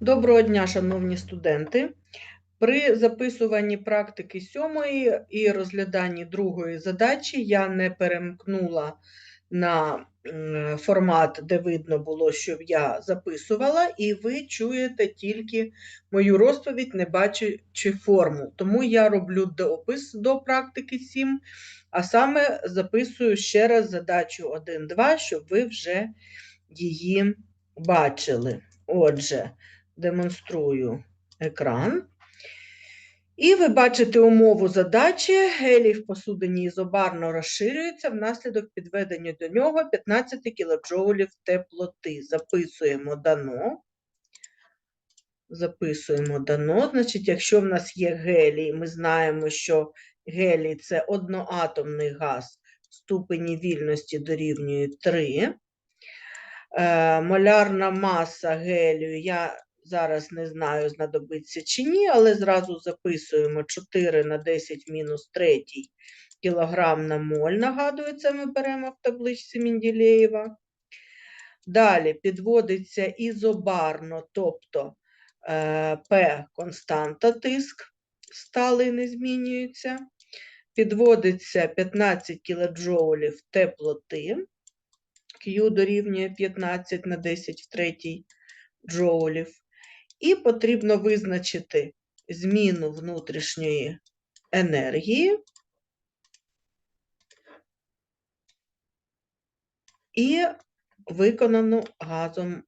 Доброго дня, шановні студенти. При записуванні практики сьомої і розгляданні другої задачі я не перемкнула на формат, де видно було, що я записувала, і ви чуєте тільки мою розповідь, не бачачи форму. Тому я роблю допис до практики 7, а саме записую ще раз задачу 1-2, щоб ви вже її бачили. Отже, демонструю екран. І ви бачите умову задачі. Гелій в посудині ізобарно розширюється внаслідок підведення до нього 15 кJ теплоти. Записуємо дано. Записуємо дано. Значить, якщо в нас є гелій, ми знаємо, що гелій це одноатомний газ ступені вільності дорівнює 3. Е, Молярна маса гелію, я зараз не знаю, знадобиться чи ні, але зразу записуємо 4 на 10 мінус 3 кілограм на моль. Нагадую, це ми беремо в табличці Менділеєва. Далі підводиться ізобарно, тобто е, P константа тиск, сталий не змінюється. Підводиться 15 кДж теплоти. Q дорівнює 15 на 10 в третій джоулів. І потрібно визначити зміну внутрішньої енергії і виконану газом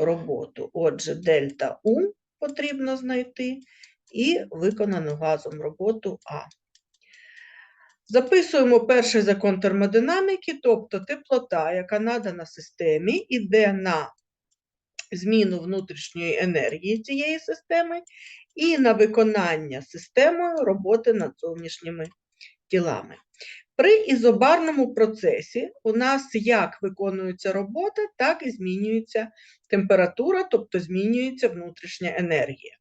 роботу. Отже, дельта У потрібно знайти і виконану газом роботу А. Записуємо перший закон термодинаміки, тобто теплота, яка надана системі, іде на зміну внутрішньої енергії цієї системи і на виконання системою роботи над зовнішніми тілами. При ізобарному процесі у нас як виконується робота, так і змінюється температура, тобто змінюється внутрішня енергія.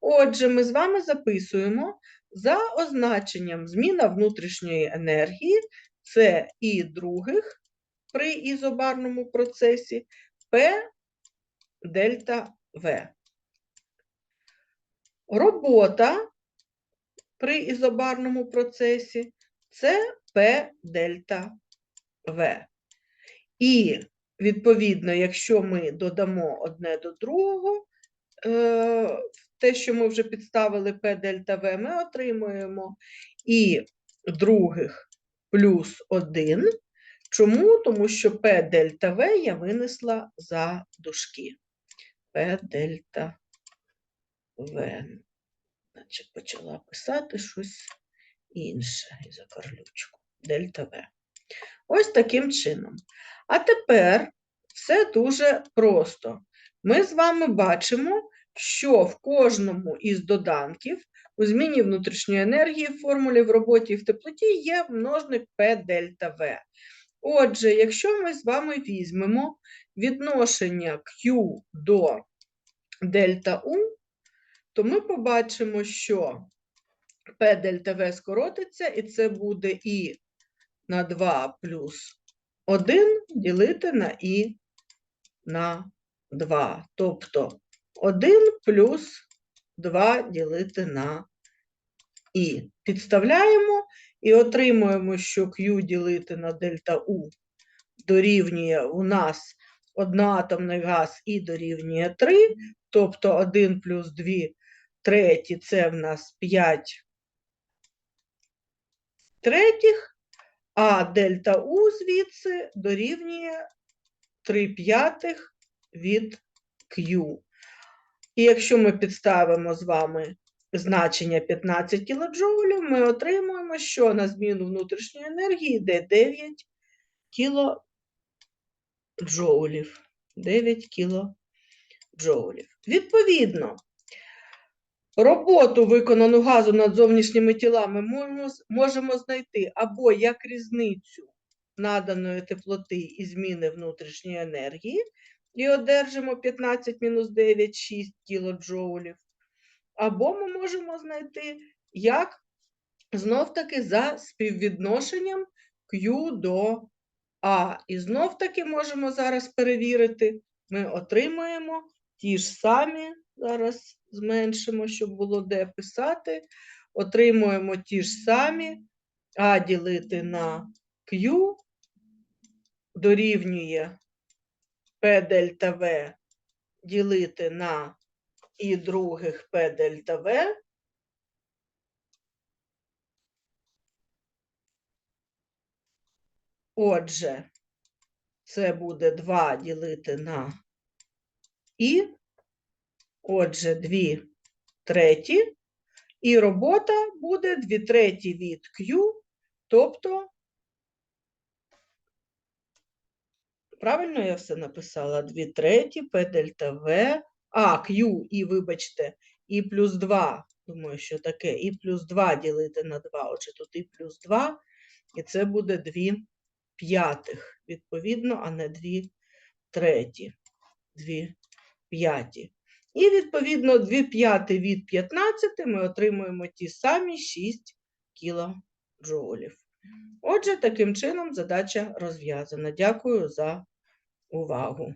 Отже, ми з вами записуємо за означенням зміна внутрішньої енергії це і других при ізобарному процесі P дельта В. Робота при ізобарному процесі це P дельта В. І, відповідно, якщо ми додамо одне до другого, е, те, що ми вже підставили P дельта В, ми отримуємо і других плюс 1. Чому? Тому що P дельта В я винесла за дужки. P дельта В. Значить, почала писати щось інше і за карлючку. Дельта В. Ось таким чином. А тепер все дуже просто. Ми з вами бачимо, що в кожному із доданків у зміні внутрішньої енергії в формулі в роботі і в теплоті є множник P дельта В. Отже, якщо ми з вами візьмемо відношення Q до дельта У, то ми побачимо, що P дельта В скоротиться, і це буде І на 2 плюс 1 ділити на І на 2. Тобто 1 плюс 2 ділити на І. Підставляємо і отримуємо, що Q ділити на дельта У дорівнює у нас одноатомний газ І дорівнює 3, тобто 1 плюс 2 треті це в нас 5 третіх, а дельта У звідси дорівнює 3 п'ятих від Q. І якщо ми підставимо з вами значення 15 кДж, ми отримуємо, що на зміну внутрішньої енергії йде 9 кілоджоулів. 9 кілоджоулів. Відповідно, роботу, виконану газу над зовнішніми тілами, можемо, можемо знайти або як різницю наданої теплоти і зміни внутрішньої енергії, і одержимо 15 мінус 9, 6 кілоджоулів. Або ми можемо знайти, як знов-таки за співвідношенням Q до А. І знов-таки можемо зараз перевірити, ми отримаємо ті ж самі. Зараз зменшимо, щоб було де писати. Отримуємо ті ж самі. А ділити на Q дорівнює P дельта V ділити на і других P дельта V. Отже, це буде 2 ділити на І. Отже, 2 треті. І робота буде 2 треті від Q, тобто, правильно я все написала? 2 треті, P дельта V, а, Q, і, вибачте, і плюс 2. Думаю, що таке, і плюс 2 ділити на 2. Отже, тут і плюс 2, і це буде 2 п'ятих, відповідно, а не дві треті, дві п'яті. І, відповідно, 2 п'яти від 15 ми отримуємо ті самі 6 кілоджоулів. Отже, таким чином задача розв'язана. Дякую за увагу.